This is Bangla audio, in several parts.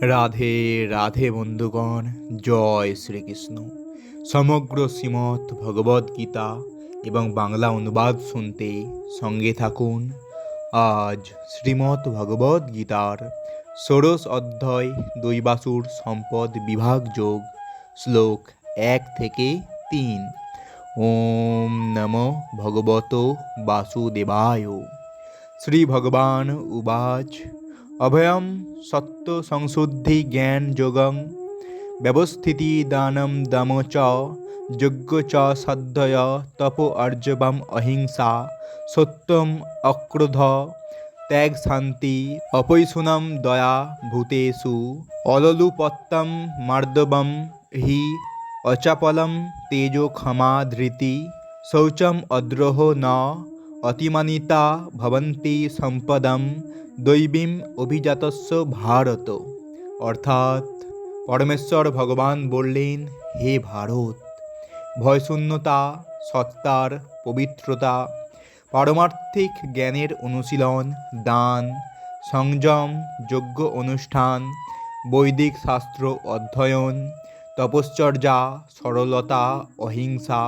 রাধে রাধে বন্ধুগণ, জয় শ্রীকৃষ্ণ। সমগ্র শ্রীমৎ ভগবদ্ গীতা এবং বাংলা অনুবাদ শুনতে সঙ্গে থাকুন। আজ শ্রীমৎ ভগবদ্ গীতার ষোড়শ অধ্যায় দৈবাসুর সম্পদ বিভাগ যোগ, শ্লোক এক থেকে তিন। ওম নম ভগবত বাসুদেবায়। শ্রী ভগবান উবাচ অভয়ম সত্য সংশুদ্ধি জ্ঞান যোগং ব্যবস্থিতি দানম দম চ যজ্ঞ চ সদ্ধয় তপ অর্জবম অহিংসা সত্যম অক্রোধ ত্যাগ শান্তি অপৈশুনম দয়া ভূতেষু অললুপত্তম মার্দবম হি অচাপলম তেজো ক্ষমা ধৃতি শৌচম অদ্রোহ ন অতিমানিতা ভবন্তি সম্পদম দৈবীম অভিজাতস্য ভারত অর্থাৎ পরমেশ্বর ভগবান বললেন হে ভারত ভয়শূন্যতা সত্তার পবিত্রতা পারমার্থিক জ্ঞানের অনুশীলন দান সংযম যোগ্য অনুষ্ঠান বৈদিক শাস্ত্র অধ্যয়ন তপশ্চর্যা সরলতা অহিংসা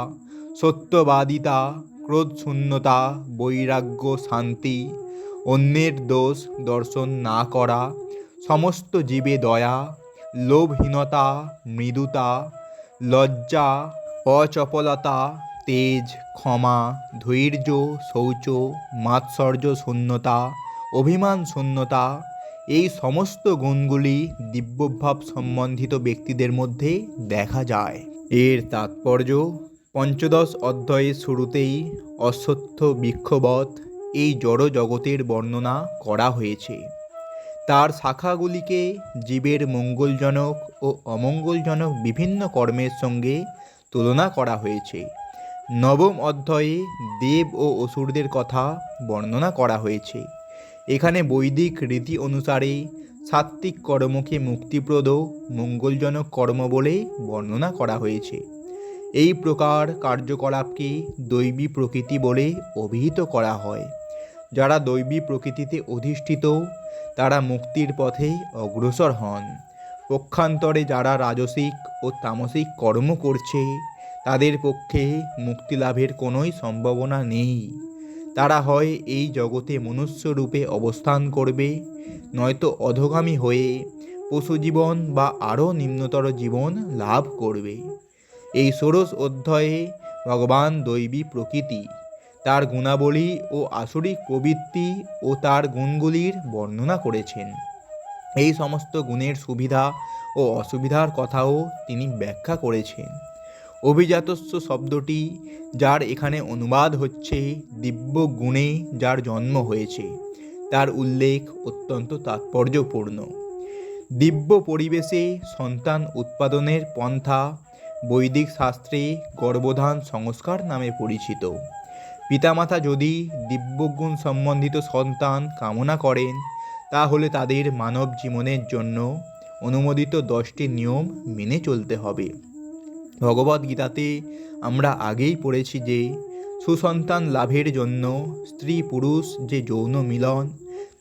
সত্যবাদিতা ক্রোধশূন্যতা, বৈরাগ্য, শান্তি, অন্যের দোষ দর্শন না করা, সমস্ত জীবে দয়া, লোভহীনতা, মৃদুতা, লজ্জা, অচপলতা, তেজ, ক্ষমা, ধৈর্য, শৌচ, মাৎসর্য শূন্যতা, অভিমান শূন্যতা, এই সমস্ত গুণগুলি দিব্যভাব সম্বন্ধিত ব্যক্তিদের মধ্যে দেখা যায়। এর তাৎপর্য পঞ্চদশ অধ্যায়ের শুরুতেই অশ্বত্থ বৃক্ষবৎ এই জড় জগতের বর্ণনা করা হয়েছে। তার শাখাগুলিকে জীবের মঙ্গলজনক ও অমঙ্গলজনক বিভিন্ন কর্মের সঙ্গে তুলনা করা হয়েছে। নবম অধ্যায়ে দেব ও অসুরদের কথা বর্ণনা করা হয়েছে। এখানে বৈদিক রীতি অনুসারে সাত্ত্বিক কর্মকে মুক্তিপ্রদ মঙ্গলজনক কর্ম বলে বর্ণনা করা হয়েছে। এই প্রকার কার্যকলাপকে দৈবী প্রকৃতি বলে অভিহিত করা হয়। যারা দৈবী প্রকৃতিতে অধিষ্ঠিত, তারা মুক্তির পথে অগ্রসর হন। পক্ষান্তরে যারা রাজসিক ও তামসিক কর্ম করছে, তাদের পক্ষে মুক্তি লাভের কোনোই সম্ভাবনা নেই। তারা হয় এই জগতে মনুষ্য রূপে অবস্থান করবে, নয়তো অধগামী হয়ে পশু জীবন বা আরও নিম্নতর জীবন লাভ করবে। এই ষোড়শ অধ্যায়ে ভগবান দৈবী প্রকৃতি, তার গুণাবলী ও আসরিক প্রবৃত্তি ও তার গুণগুলির বর্ণনা করেছেন। এই সমস্ত গুণের সুবিধা ও অসুবিধার কথাও তিনি ব্যাখ্যা করেছেন। অভিজাতস্য শব্দটি, যার এখানে অনুবাদ হচ্ছে দিব্য গুণে যার জন্ম হয়েছে, তার উল্লেখ অত্যন্ত তাৎপর্যপূর্ণ। দিব্য পরিবেশে সন্তান উৎপাদনের পন্থা বৈদিক শাস্ত্রে গর্ভধান সংস্কার নামে পরিচিত। পিতামাতা যদি দিব্যগুণ সম্বন্ধিত সন্তান কামনা করেন, তাহলে তাদের মানব জীবনের জন্য অনুমোদিত দশটি নিয়ম মেনে চলতে হবে। ভগবদ্গীতাতে আমরা আগেই পড়েছি যে, সুসন্তান লাভের জন্য স্ত্রী পুরুষ যে যৌন মিলন,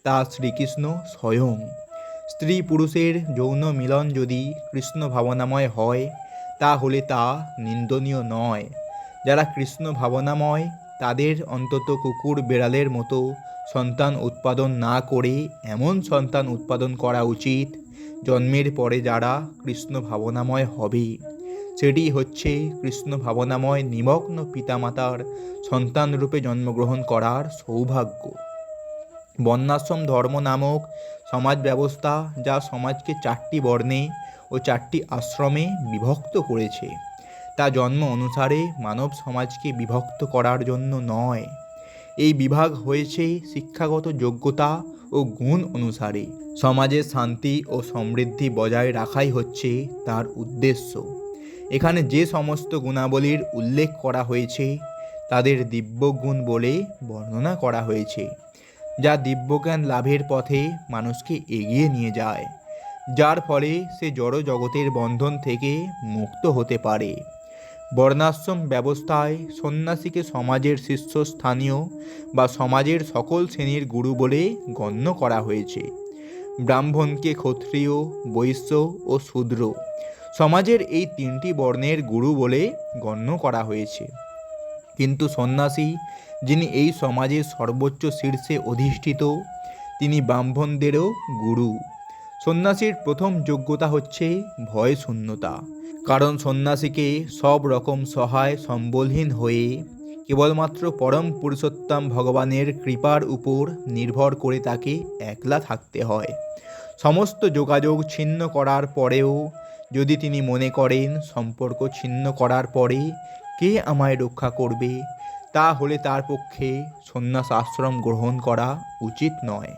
তা শ্রীকৃষ্ণ স্বয়ং। স্ত্রী পুরুষের যৌন মিলন যদি কৃষ্ণ ভাবনাময় হয় তাহলে তা নিন্দনীয় নয়। যারা কৃষ্ণ ভাবনাময়, তাদের অন্তত কুকুর বেড়ালের মতো সন্তান উৎপাদন না করে এমন সন্তান উৎপাদন করা উচিত, জন্মের পরে যারা কৃষ্ণ ভাবনাময় হবে। সেটি হচ্ছে কৃষ্ণ ভাবনাময় নিমগ্ন পিতামাতার সন্তান রূপে জন্মগ্রহণ করার সৌভাগ্য। বর্ণাশ্রম ধর্ম নামক সমাজ ব্যবস্থা, যা সমাজকে চারটি বর্ণে ও চারটি আশ্রমে বিভক্ত করেছে। তা জন্ম অনুসারে মানব সমাজকে বিভক্ত করার জন্য নয়। এই বিভাগ হয়েছে শিক্ষাগত যোগ্যতা ও গুণ অনুসারে। সমাজে শান্তি ও সমৃদ্ধি বজায় রাখাই হচ্ছে তার উদ্দেশ্য। এখানে যে সমস্ত গুণাবলীর উল্লেখ করা হয়েছে, তাদের দিব্যগুণ বলে বর্ণনা করা হয়েছে, যা দিব্যজ্ঞান লাভের পথে মানুষকে এগিয়ে নিয়ে যায়। যার ফলে সে জড় জগতের বন্ধন থেকে মুক্ত হতে পারে। বর্ণাশ্রম ব্যবস্থায় সন্ন্যাসীকে সমাজের শীর্ষস্থানীয় বা সমাজের সকল শ্রেণির গুরু বলে গণ্য করা হয়েছে। ব্রাহ্মণকে ক্ষত্রিয়, বৈশ্য ও শূদ্র সমাজের এই তিনটি বর্ণের গুরু বলে গণ্য করা হয়েছে। কিন্তু সন্ন্যাসী, যিনি এই সমাজের সর্বোচ্চ শীর্ষে অধিষ্ঠিত, তিনি ব্রাহ্মণদেরও গুরু। সন্ন্যাসীর প্রথম যোগ্যতা হচ্ছে ভয় শূন্যতা। কারণ সন্ন্যাসীকে সব রকম সহায় সম্বলহীন হয়ে কেবলমাত্র পরম পুরুষোত্তম ভগবানের কৃপার উপর নির্ভর করে তাকে একলা থাকতে হয়। সমস্ত যোগাযোগ ছিন্ন করার পরেও যদি তিনি মনে করেন সম্পর্ক ছিন্ন করার পরে কে আমায় রক্ষা করবে, তাহলে তার পক্ষে সন্ন্যাস আশ্রম গ্রহণ করা উচিত নয়।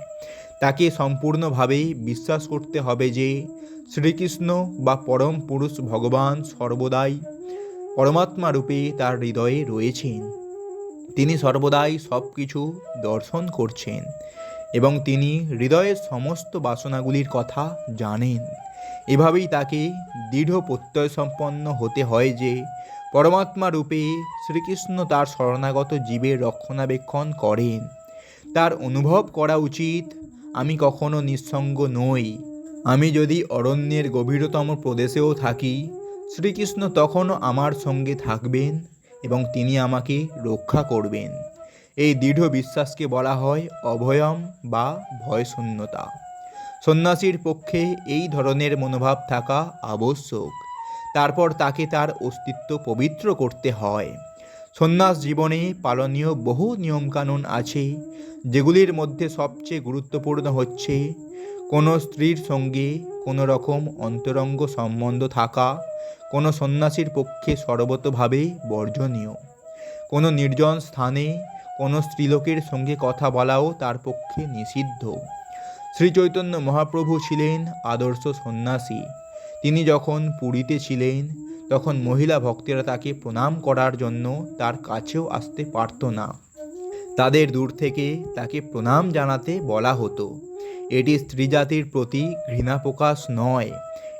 তাকে সম্পূর্ণভাবে বিশ্বাস করতে হবে যে শ্রীকৃষ্ণ বা পরম পুরুষ ভগবান সর্বদাই পরমাত্মা রূপে তার হৃদয়ে রয়েছেন। তিনি সর্বদাই সব কিছু দর্শন করছেন এবং তিনি হৃদয়ের সমস্ত বাসনাগুলির কথা জানেন। এভাবেই তাকে দৃঢ় প্রত্যয় সম্পন্ন হতে হয় যে পরমাত্মা রূপে শ্রীকৃষ্ণ তার শরণাগত জীবের রক্ষণাবেক্ষণ করেন। তার অনুভব করা উচিত আমি কখনো নিঃসঙ্গ নই। আমি যদি অরণ্যের গভীরতম প্রদেশেও থাকি, শ্রীকৃষ্ণ তখনও আমার সঙ্গে থাকবেন এবং তিনি আমাকে রক্ষা করবেন। এই দৃঢ় বিশ্বাসকে বলা হয় অভয়ম বা ভয়শূন্যতা। সন্ন্যাসীর পক্ষে এই ধরনের মনোভাব থাকা আবশ্যক। তারপর তাকে তার অস্তিত্ব পবিত্র করতে হয়। সন্ন্যাস জীবনে পালনীয় বহু নিয়মকানুন আছে, যেগুলির মধ্যে সবচেয়ে গুরুত্বপূর্ণ হচ্ছে, কোনো স্ত্রীর সঙ্গে কোনো রকম অন্তরঙ্গ সম্বন্ধ থাকা, কোনো সন্ন্যাসীর পক্ষে সর্বতভাবে বর্জনীয়, কোনো নির্জন স্থানে কোনো স্ত্রীলোকের সঙ্গে কথা বলাও তার পক্ষে নিষিদ্ধ। শ্রীচৈতন্য মহাপ্রভু ছিলেন আদর্শ সন্ন্যাসী। তিনি যখন পুরীতে ছিলেন তখন মহিলা ভক্তেরা তাকে প্রণাম করার জন্য তার কাছেও আসতে পারত না। তাদের দূর থেকে তাকে প্রণাম জানাতে বলা হতো। এটি স্ত্রীজাতির প্রতি ঘৃণা প্রকাশ নয়।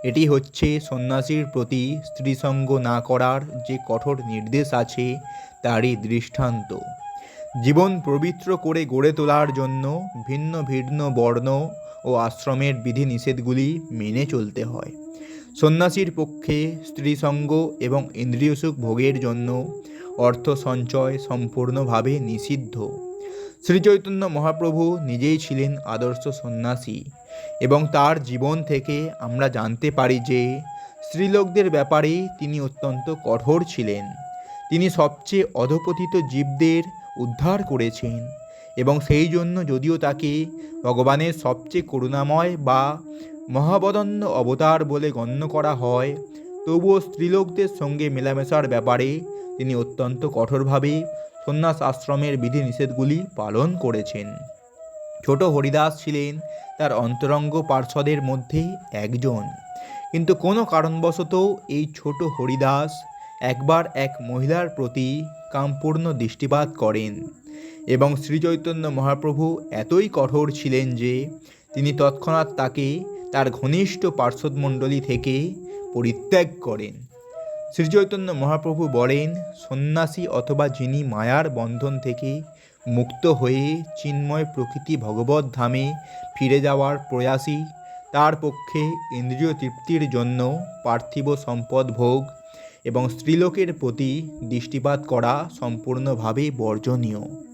এটি হচ্ছে সন্ন্যাসীর প্রতি স্ত্রীসঙ্গ না করার যে কঠোর নির্দেশ আছে, তারই দৃষ্টান্ত। জীবন পবিত্র করে গড়ে তোলার জন্য ভিন্ন ভিন্ন বর্ণ ও আশ্রমের বিধিনিষেধগুলি মেনে চলতে হয়। সন্ন্যাসীর পক্ষে স্ত্রীসঙ্গ এবং ইন্দ্রিয় সুখ ভোগের জন্য অর্থ সঞ্চয় সম্পূর্ণভাবে নিষিদ্ধ। শ্রীচৈতন্য মহাপ্রভু নিজেই ছিলেন আদর্শ সন্ন্যাসী এবং তার জীবন থেকে আমরা জানতে পারি যে স্ত্রীলোকদের ব্যাপারে তিনি অত্যন্ত কঠোর ছিলেন। তিনি সবচেয়ে অধপতিত জীবদের উদ্ধার করেছেন এবং সেই জন্য যদিও তাকে ভগবানের সবচেয়ে করুণাময় বা মহাবদন্য অবতার বলে গণ্য করা হয়। তবুও স্ত্রীলোকদের সঙ্গে মেলামেশার ব্যাপারে তিনি অত্যন্ত কঠোরভাবে সন্ন্যাস আশ্রমের বিধিনিষেধগুলি পালন করেছেন। ছোট হরিদাস ছিলেন তার অন্তরঙ্গ পার্ষদের মধ্যে একজন। কিন্তু কোনো কারণবশত এই ছোট হরিদাস একবার এক মহিলার প্রতি কামপূর্ণ দৃষ্টিপাত করেন এবং শ্রীচৈতন্য মহাপ্রভু এতই কঠোর ছিলেন যে তিনি তৎক্ষণাৎ তাকে তার ঘনিষ্ঠ পার্শ্বদমণ্ডলী থেকে পরিত্যাগ করেন। শ্রীচৈতন্য মহাপ্রভু বলেন, সন্ন্যাসী অথবা যিনি মায়ার বন্ধন থেকে মুক্ত হয়ে চিন্ময় প্রকৃতি ভগবত ধামে ফিরে যাওয়ার প্রয়াসী, তার পক্ষে ইন্দ্রিয় তৃপ্তির জন্য পার্থিব সম্পদ ভোগ এবং স্ত্রীলোকের প্রতি দৃষ্টিপাত করা সম্পূর্ণভাবে বর্জনীয়।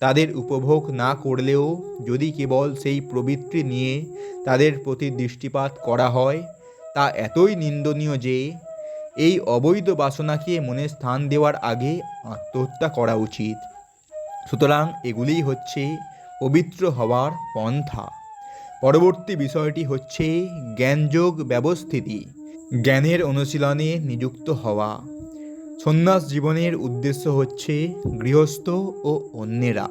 তাদের উপভোগ না করলেও যদি কেবল সেই প্রবৃত্তি নিয়ে তাদের প্রতি দৃষ্টিপাত করা হয়, তা এতই নিন্দনীয় যে এই অবৈধ বাসনাকে মনে স্থান দেওয়ার আগে আত্মহত্যা করা উচিত। সুতরাং এগুলিই হচ্ছে পবিত্র হওয়ার পন্থা। পরবর্তী বিষয়টি হচ্ছে জ্ঞানযোগ ব্যবস্থিতি। জ্ঞানের অনুশীলনে নিযুক্ত হওয়া। সন্ন্যাস জীবনের উদ্দেশ্য হচ্ছে গৃহস্থ ও অন্যেরা।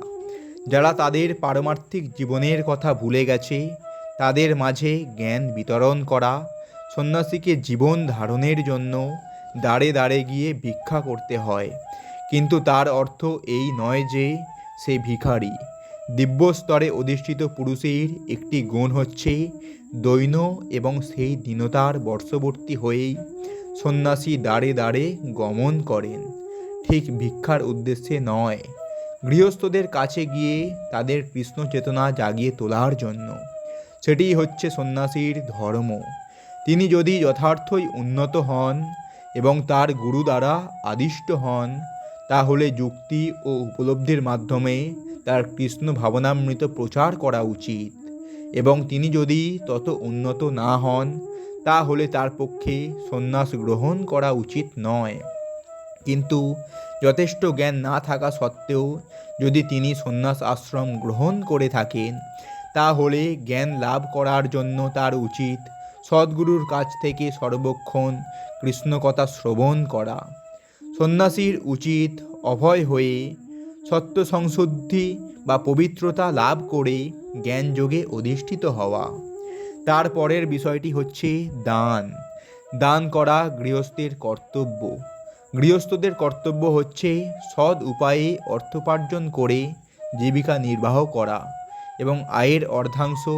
যারা তাদের পারমার্থিক জীবনের কথা ভুলে গেছে, তাদের মাঝে জ্ঞান বিতরণ করা, সন্ন্যাসীকে জীবন ধারণের জন্য দাঁড়ে দাঁড়ে গিয়ে ভিক্ষা করতে হয়। কিন্তু তার অর্থ এই নয় যে সে ভিখারি। দিব্য স্তরে অধিষ্ঠিত পুরুষের একটি গুণ হচ্ছে দৈন এবং সেই দীনতার বর্ষবর্তী হয়েই সন্ন্যাসী দাঁড়ে দাঁড়ে গমন করেন। ঠিক ভিক্ষার উদ্দেশ্যে নয়, গৃহস্থদের কাছে গিয়ে তাদের কৃষ্ণ চেতনা জাগিয়ে তোলার জন্য। সেটিই হচ্ছে সন্ন্যাসীর ধর্ম। তিনি যদি যথার্থই উন্নত হন এবং তার গুরু দ্বারা আদিষ্ট হন, তাহলে যুক্তি ও উপলব্ধির মাধ্যমে তার কৃষ্ণ ভাবনামৃত প্রচার করা উচিত। এবং তিনি যদি তত উন্নত না হন তাহলে তার পক্ষে সন্ন্যাস গ্রহণ করা উচিত নয়। কিন্তু যথেষ্ট জ্ঞান না থাকা সত্ত্বেও যদি তিনি সন্ন্যাস আশ্রম গ্রহণ করে থাকেন, তাহলে জ্ঞান লাভ করার জন্য তার উচিত সদ্গুরুর কাছ থেকে সর্বক্ষণ কৃষ্ণকথা শ্রবণ করা। সন্ন্যাসীর উচিত অভয় হয়ে সত্য সংশুদ্ধি বা পবিত্রতা লাভ করে জ্ঞানযোগে অধিষ্ঠিত হওয়া। তারপরের বিষয়টি হচ্ছে দান। দান করা গৃহস্থের কর্তব্য। গৃহস্থদের কর্তব্য হচ্ছে সৎ উপায়ে অর্থোপার্জন করে জীবিকা নির্বাহ করা এবং আয়ের অর্ধাংশ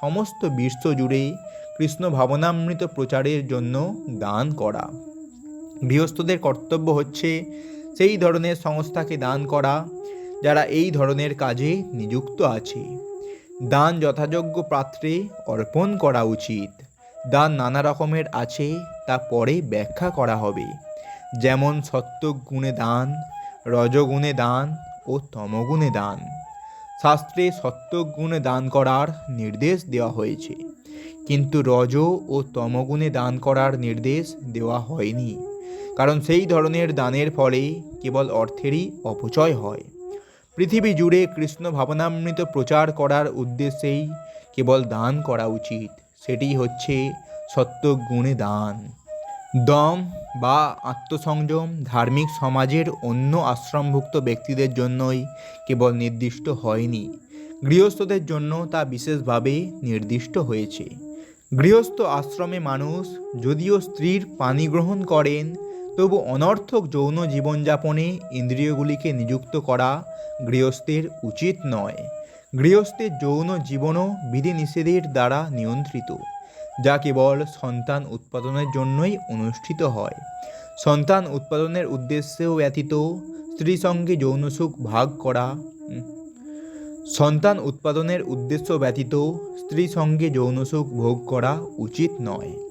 সমস্ত বিশ্ব জুড়ে কৃষ্ণ ভাবনামৃত প্রচারের জন্য দান করা। গৃহস্থদের কর্তব্য হচ্ছে সেই ধরনের সংস্থাকে দান করা যারা এই ধরনের কাজে নিযুক্ত আছে। দান যথাযোগ্য পাত্রে অর্পণ করা উচিত। দান নানা রকমের আছে, তা পরে ব্যাখ্যা করা হবে। যেমন সত্যগুণে দান, রজগুণে দান ও তমগুণে দান। শাস্ত্রে সত্যগুণে দান করার নির্দেশ দেওয়া হয়েছে। কিন্তু রজ ও তমগুণে দান করার নির্দেশ দেওয়া হয়নি। কারণ সেই ধরনের দানের ফলে কেবল অর্থেরই অপচয় হয়। পৃথিবী জুড়ে কৃষ্ণ ভাবনামৃত প্রচার করার উদ্দেশ্যেই কেবল দান করা উচিত, সেটি হচ্ছে সত্যগুণে দান। দম বা আত্মসংযম ধার্মিক সমাজের অন্য আশ্রমভুক্ত ব্যক্তিদের জন্যই কেবল নির্দিষ্ট হয়নি, গৃহস্থদের জন্য তা বিশেষভাবে নির্দিষ্ট হয়েছে। গৃহস্থ আশ্রমে মানুষ, যদিও স্ত্রীর পানি গ্রহণ করেন তবু অনর্থক যৌন জীবনযাপনে ইন্দ্রিয়গুলিকে নিযুক্ত করা গৃহস্থের উচিত নয়। গৃহস্থের যৌন জীবনও বিধিনিষেধের দ্বারা নিয়ন্ত্রিত, যা কেবল সন্তান উৎপাদনের জন্যই অনুষ্ঠিত হয়। সন্তান উৎপাদনের উদ্দেশ্যেও ব্যতীত স্ত্রী সঙ্গে যৌন সুখ ভাগ করা সন্তান উৎপাদনের উদ্দেশ্য ব্যতীত স্ত্রী সঙ্গে যৌন সুখ ভোগ করা উচিত নয়।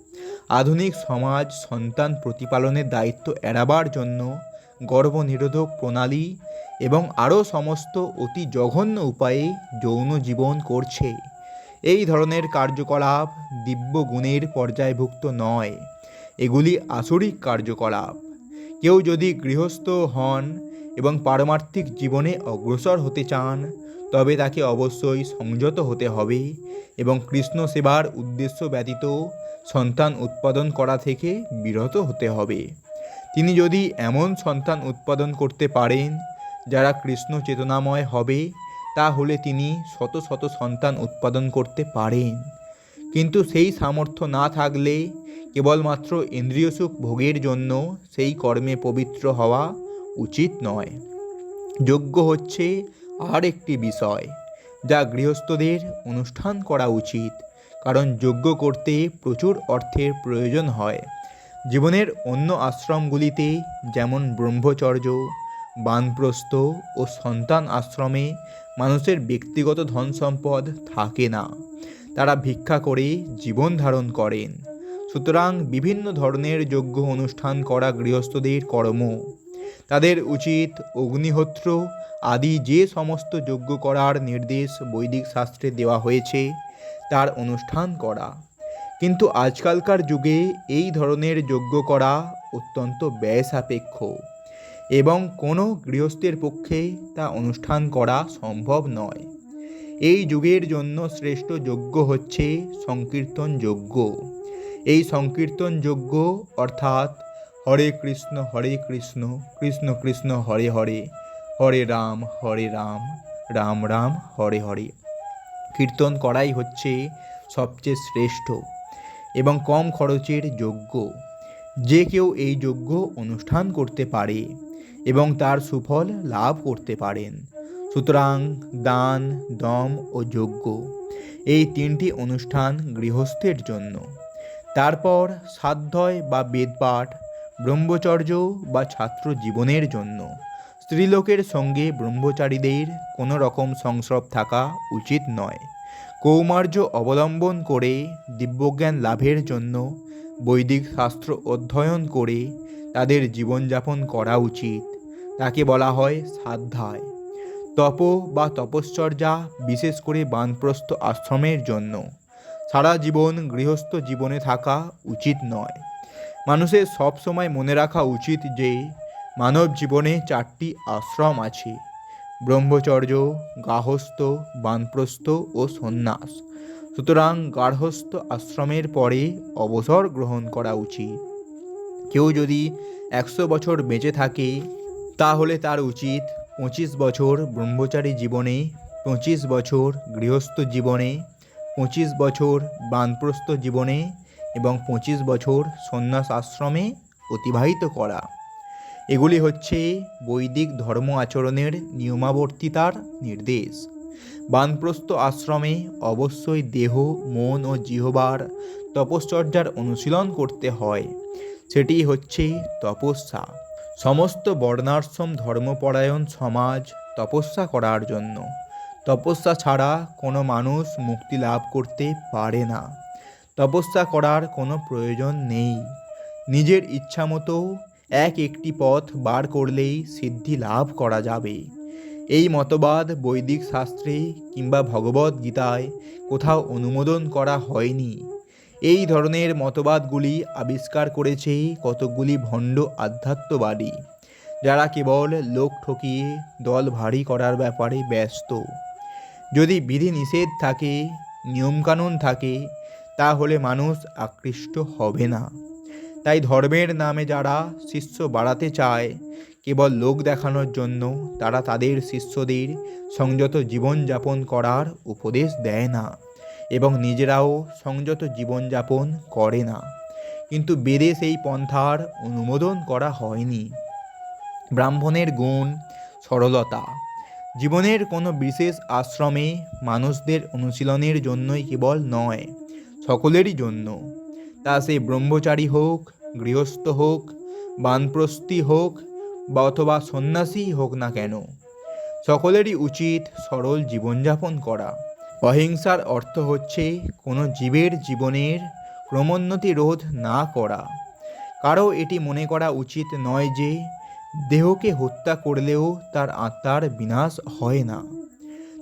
আধুনিক সমাজ সন্তান প্রতিপালনের দায়িত্ব এড়াবার জন্য গর্ভনিরোধক প্রণালী এবং আরও সমস্ত অতি জঘন্য উপায়ে যৌন জীবন করছে। এই ধরনের কার্যকলাপ দিব্য গুণের পর্যায়ভুক্ত নয়। এগুলি আসরিক কার্যকলাপ। কেউ যদি গৃহস্থ হন এবং পারমার্থিক জীবনে অগ্রসর হতে চান, তবে তাকে অবশ্যই সংযত হতে হবে এবং কৃষ্ণ সেবার উদ্দেশ্য ব্যতীত সন্তান উৎপাদন করা থেকে বিরত হতে হবে। তিনি যদি এমন সন্তান উৎপাদন করতে পারেন, যারা কৃষ্ণ চেতনাময় হবে, তাহলে তিনি শত শত সন্তান উৎপাদন করতে পারেন। কিন্তু সেই সামর্থ্য না থাকলে কেবলমাত্র ইন্দ্রিয় সুখ ভোগের জন্য সেই কর্মে পবিত্র হওয়া উচিত নয়। যোগ্য হচ্ছে আর একটি বিষয়, যা গৃহস্থদের অনুষ্ঠান করা উচিত। কারণ যজ্ঞ করতে প্রচুর অর্থের প্রয়োজন হয়। জীবনের অন্য আশ্রমগুলিতে যেমন ব্রহ্মচর্য, বানপ্রস্থ ও সন্তান আশ্রমে মানুষের ব্যক্তিগত ধন সম্পদ থাকে না। তারা ভিক্ষা করে জীবন ধারণ করেন। সুতরাং বিভিন্ন ধরনের যজ্ঞ অনুষ্ঠান করা গৃহস্থদের কর্ম। তাদের উচিত অগ্নিহোত্র আদি যে সমস্ত যজ্ঞ করার নির্দেশ বৈদিক শাস্ত্রে দেওয়া হয়েছে তার অনুষ্ঠান করা। কিন্তু আজকালকার যুগে এই ধরনের যজ্ঞ করা অত্যন্ত ব্যয় সাপেক্ষ এবং কোনো গৃহস্থের পক্ষে তা অনুষ্ঠান করা সম্ভব নয়। এই যুগের জন্য শ্রেষ্ঠ যজ্ঞ হচ্ছে সংকীর্তন যজ্ঞ। এই সংকীর্তন যজ্ঞ অর্থাৎ হরে কৃষ্ণ হরে কৃষ্ণ কৃষ্ণ কৃষ্ণ হরে হরে হরে রাম হরে রাম রাম রাম, হরে হরে। কীর্তন করাই হচ্ছে সবচেয়ে শ্রেষ্ঠ এবং কম খরচের যজ্ঞ যে কেউ এই যজ্ঞ অনুষ্ঠান করতে পারে এবং তার সুফল লাভ করতে পারেন। সুতরাং দান, দম ও যজ্ঞ এই তিনটি অনুষ্ঠান গৃহস্থের জন্য। তারপর সাধ্যয় বা বেদপাঠ, ব্রহ্মচর্য বা ছাত্র জীবনের জন্য। স্ত্রীলোকের সঙ্গে ব্রহ্মচারীদের কোনো রকম সংস্রব থাকা উচিত নয়। কৌমার্য অবলম্বন করে দিব্যজ্ঞান লাভের জন্য বৈদিক শাস্ত্র অধ্যয়ন করে তাদের জীবনযাপন করা উচিত। তাকে বলা হয় সাধ্যায়। তপ বা তপশ্চর্যা বিশেষ করে বানপ্রস্থ আশ্রমের জন্য। সারা জীবন গৃহস্থ জীবনে থাকা উচিত নয়। মানুষের সবসময় মনে রাখা উচিত যে মানব জীবনে চারটি আশ্রম আছে। ব্রহ্মচর্য, গার্হস্থ, বানপ্রস্থ ও সন্ন্যাস। সুতরাং গার্হস্থ আশ্রমের পরে অবসর গ্রহণ করা উচিত। কেউ যদি একশো বছর বেঁচে থাকে, তাহলে তার উচিত পঁচিশ বছর ব্রহ্মচারী জীবনে, পঁচিশ বছর গৃহস্থ জীবনে, পঁচিশ বছর বানপ্রস্থ জীবনে এবং পঁচিশ বছর সন্ন্যাস আশ্রমে অতিবাহিত করা। এগুলি হচ্ছে বৈদিক ধর্ম আচরণের নিয়মাবর্তিতার নির্দেশ। বানপ্রস্থ আশ্রমে অবশ্যই দেহ, মন ও জিহবার তপশ্চর্যার অনুশীলন করতে হয়। সেটি হচ্ছে তপস্যা। সমস্ত বর্ণাশ্রম, ধর্মপরায়ণ সমাজ তপস্যা করার জন্য। তপস্যা ছাড়া কোনো মানুষ মুক্তি লাভ করতে পারে না। তপস্যা করার কোনো প্রয়োজন নেই। নিজের ইচ্ছামতো এক একটি পথ বার করলেই সিদ্ধি লাভ করা যাবে। এই মতবাদ বৈদিক শাস্ত্রে কিংবা ভগবদ গীতায় কোথাও অনুমোদন করা হয়নি। এই ধরনের মতবাদগুলি আবিষ্কার করেছে কতকগুলি ভণ্ড আধ্যাত্মবাদী, যারা কেবল লোক ঠকিয়ে দল ভারী করার ব্যাপারে ব্যস্ত। যদি বিধি নিষেধ থাকে, নিয়মকানুন থাকে, তাহলে মানুষ আকৃষ্ট হবে না। তাই ধর্মের নামে যারা শিষ্য বাড়াতে চায়, কেবল লোক দেখানোর জন্য তারা তাদের শিষ্যদের সংযত জীবনযাপন করার উপদেশ দেয় না এবং নিজেরাও সংযত জীবনযাপন করে না। কিন্তু বেদে সেই পন্থার অনুমোদন করা হয়নি। ব্রাহ্মণের গুণ সরলতা। জীবনের কোনো বিশেষ আশ্রমে মানুষদের অনুশীলনের জন্যই কেবল নয়, সকলেরই জন্য। তা সে ব্রহ্মচারী হোক গৃহস্থ হোক, বানপ্রস্থী হোক বা অথবা সন্ন্যাসী হোক না কেন, সকলেরই উচিত সরল জীবনযাপন করা। অহিংসার অর্থ হচ্ছে কোনো জীবের জীবনের ক্রমোন্নতি রোধ না করা। কারও এটি মনে করা উচিত নয় যে, দেহকে হত্যা করলেও তার আত্মার বিনাশ হয় না।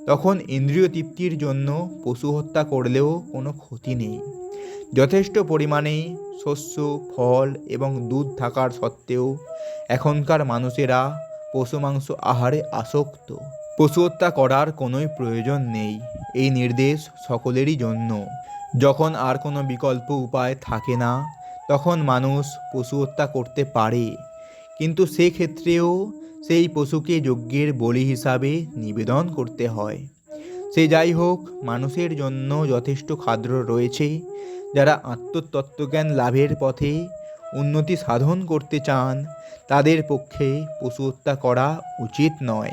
তখন ইন্দ্রিয় তৃপ্তির জন্য পশু হত্যা করলেও কোনো ক্ষতি নেই। যথেষ্ট পরিমাণে শস্য, ফল এবং দুধ থাকার সত্ত্বেও এখনকার মানুষেরা পশু মাংস আহারে আসক্ত। পশু হত্যা করার কোনোই প্রয়োজন নেই, এই নির্দেশ সকলেরই জন্য। যখন আর কোনো বিকল্প উপায় থাকে না, তখন মানুষ পশু হত্যা করতে পারে। কিন্তু সেক্ষেত্রেও সেই পশুকে যজ্ঞের বলি হিসাবে নিবেদন করতে হয়। সে যাই হোক, মানুষের জন্য যথেষ্ট খাদ্য রয়েছে। যারা আত্মতত্ত্বজ্ঞান লাভের পথে উন্নতি সাধন করতে চান, তাদের পক্ষে পশু হত্যা করা উচিত নয়।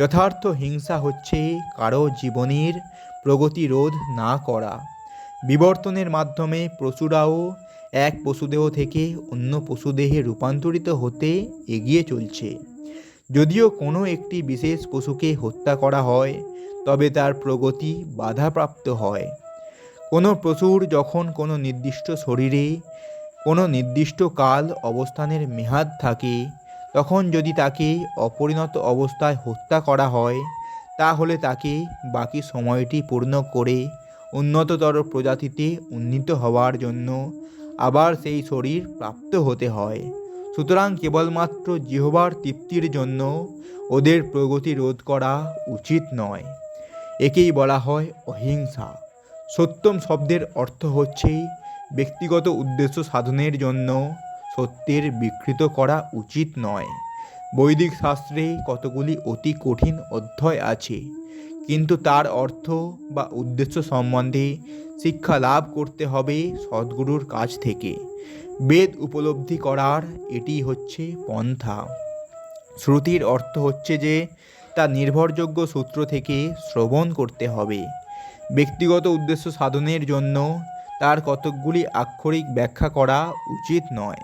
যথার্থ হিংসা হচ্ছে কারও জীবনের প্রগতি রোধ না করা। বিবর্তনের মাধ্যমে পশুরাও এক পশুদেহ থেকে অন্য পশুদেহে রূপান্তরিত হতে এগিয়ে চলছে। যদিও কোনো একটি বিশেষ পশুকে হত্যা করা হয়, তবে তার প্রগতি বাধাপ্রাপ্ত হয়। কোনো পশুর যখন কোনো নির্দিষ্ট শরীরে, কোনো নির্দিষ্ট কাল অবস্থানের মেয়াদ থাকে, তখন যদি তাকে অপরিণত অবস্থায় হত্যা করা হয়, তাহলে তাকে বাকি সময়টি পূর্ণ করে উন্নততর প্রজাতিতে উন্নীত হওয়ার জন্য আবার সেই শরীর প্রাপ্ত হতে হয়। সুতরাং কেবলমাত্র জিহবার তৃপ্তির জন্য ওদের প্রগতি রোধ করা উচিত নয়। একেই বলা হয় অহিংসা। সত্যম শব্দের অর্থ হচ্ছে ব্যক্তিগত উদ্দেশ্য সাধনের জন্য সত্যের বিকৃত করা উচিত নয়। বৈদিক শাস্ত্রে কতগুলি অতি কঠিন অধ্যায় আছে কিন্তু তার অর্থ বা উদ্দেশ্য সম্বন্ধে শিক্ষা লাভ করতে হবে সদ্গুরুর কাছ থেকে। বেদ উপলব্ধি করার এটি হচ্ছে পন্থা। শ্রুতির অর্থ হচ্ছে যে, তা নির্ভরযোগ্য সূত্র থেকে শ্রবণ করতে হবে। ব্যক্তিগত উদ্দেশ্য সাধনের জন্য তার কতকগুলি আক্ষরিক ব্যাখ্যা করা উচিত নয়।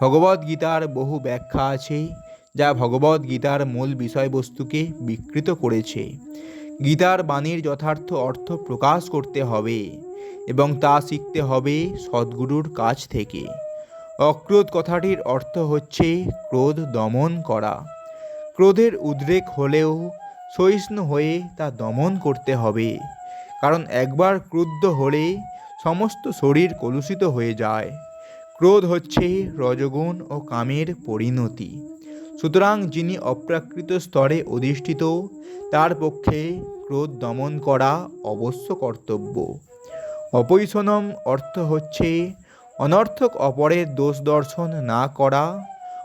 ভগবদ্গীতার বহু ব্যাখ্যা আছে, যা ভগবদ্গীতার মূল বিষয়বস্তুকে বিকৃত করেছে। গীতার বাণীর যথার্থ অর্থ প্রকাশ করতে হবে এবং তা শিখতে হবে সদ্গুরুর কাছ থেকে। অক্রোধ কথাটির অর্থ হচ্ছে ক্রোধ দমন করা। ক্রোধের উদ্রেক হলেও সহিষ্ণু হয়ে তা দমন করতে হবে, কারণ একবার ক্রুদ্ধ হলে সমস্ত শরীর কলুষিত হয়ে যায়। ক্রোধ হচ্ছে রজগুণ ও কামের পরিণতি। সুতরাং যিনি অপ্রাকৃত স্তরে অধিষ্ঠিত, তার পক্ষে ক্রোধ দমন করা অবশ্য কর্তব্য। অপৈশনম অর্থ হচ্ছে, অনর্থক অপরের দোষ দর্শন না করা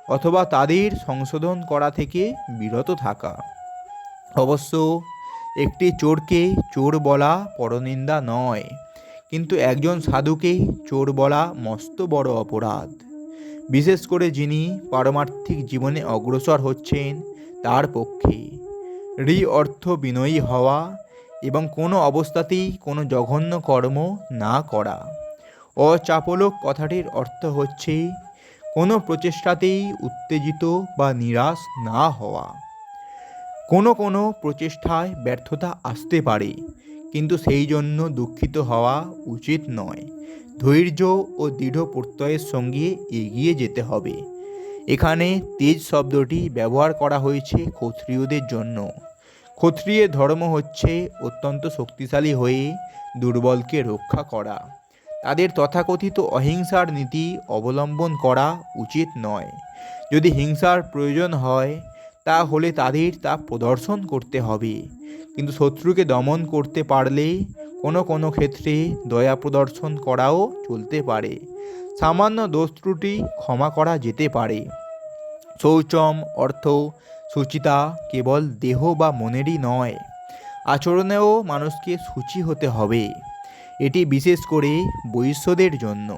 অথবা তাদের সংশোধন করা থেকে বিরত থাকা। অবশ্য একটি চোরকে চোর বলা পরনিন্দা নয়, কিন্তু একজন সাধুকে চোর বলা মস্ত বড় অপরাধ। বিশেষ করে যিনি পারমার্থিক জীবনে অগ্রসর হচ্ছেন, তার পক্ষে। রি অর্থ বিনয়ী হওয়া এবং কোনো অবস্থাতেই কোনো জঘন্য কর্ম না করা। অচাপলক কথাটির অর্থ হচ্ছে, কোনো প্রচেষ্টাতেই উত্তেজিত বা নিরাশ না হওয়া। কোনো কোনো প্রচেষ্টায় ব্যর্থতা আসতে পারে, কিন্তু সেই জন্য দুঃখিত হওয়া উচিত নয়। ধৈর্য ও দৃঢ় প্রত্যয়ের সঙ্গে এগিয়ে যেতে হবে। এখানে তেজ শব্দটি ব্যবহার করা হয়েছে ক্ষত্রিয়দের জন্য। ক্ষত্রিয় ধর্ম হচ্ছে অত্যন্ত শক্তিশালী হয়ে দুর্বলকে রক্ষা করা। তাদের তথাকথিত অহিংসার নীতি অবলম্বন করা উচিত নয়। যদি হিংসার প্রয়োজন হয়, তাহলে তাদের তা প্রদর্শন করতে হবে। কিন্তু শত্রুকে দমন করতে পারলে কোনো কোনো ক্ষেত্রে দয়া প্রদর্শন করাও চলতে পারে। সামান্য দোষ ত্রুটি ক্ষমা করা যেতে পারে। শৌচম, অর্থ, সুচিতা কেবল দেহ বা মনেরই নয়। আচরণেও মানুষকে সূচি হতে হবে। এটি বিশেষ করে বৈশ্যদের জন্য।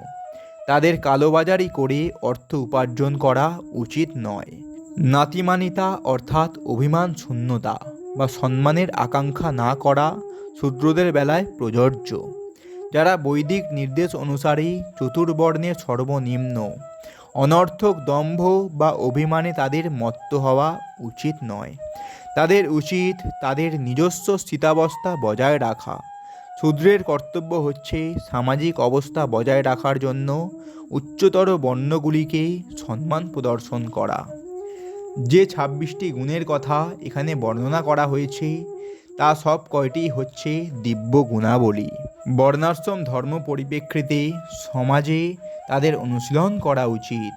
তাদের কালোবাজারি করে অর্থ উপার্জন করা উচিত নয়। নাতিমানিতা অর্থাৎ অভিমান শূন্যতা বা সম্মানের আকাঙ্ক্ষা না করা শূদ্রদের বেলায় প্রযোজ্য। যারা বৈদিক নির্দেশ অনুসারে চতুর্বর্ণের সর্বনিম্ন, অনর্থক দম্ভ বা অভিমানে তাদের মত্ত হওয়া উচিত নয়। তাদের উচিত তাদের নিজস্ব স্থিতাবস্থা বজায় রাখা। শূদ্রের কর্তব্য হচ্ছে সামাজিক অবস্থা বজায় রাখার জন্য উচ্চতর বর্ণগুলিকে সম্মান প্রদর্শন করা। যে ছাব্বিশটি গুণের কথা এখানে বর্ণনা করা হয়েছে তা সব কয়টি হচ্ছে দিব্য গুণাবলী। বর্ণাশ্রম ধর্ম পরিপ্রেক্ষিতে সমাজে তাদের অনুশীলন করা উচিত।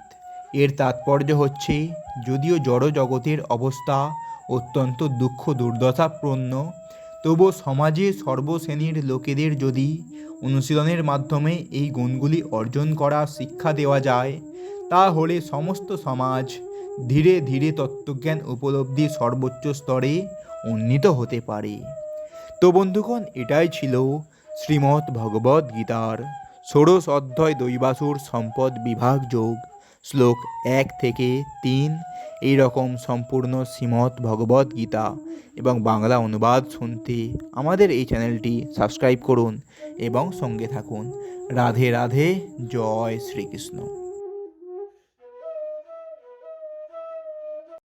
এর তাৎপর্য হচ্ছে, যদিও জড় জগতের অবস্থা অত্যন্ত দুঃখ দুর্দশাপূর্ণ, তবুও সমাজে সর্বশ্রেণীর লোকেদের যদি অনুশীলনের মাধ্যমে এই গুণগুলি অর্জন করা শিক্ষা দেওয়া যায়, তাহলে সমস্ত সমাজ ধীরে ধীরে তত্ত্বজ্ঞান উপলব্ধি সর্বোচ্চ স্তরে উন্নীত হতে পারে। তো বন্ধুগণ, এটাই ছিল শ্রীমদ্ ভগবদ গীতার ষোড়শ অধ্যায় দৈবাসুর সম্পদ বিভাগ যোগ, শ্লোক এক থেকে তিন। এই রকম সম্পূর্ণ শ্রীমৎ ভগবদ গীতা এবং বাংলা অনুবাদ শুনতে আমাদের এই চ্যানেলটি সাবস্ক্রাইব করুন এবং সঙ্গে থাকুন। রাধে রাধে, জয় শ্রীকৃষ্ণ।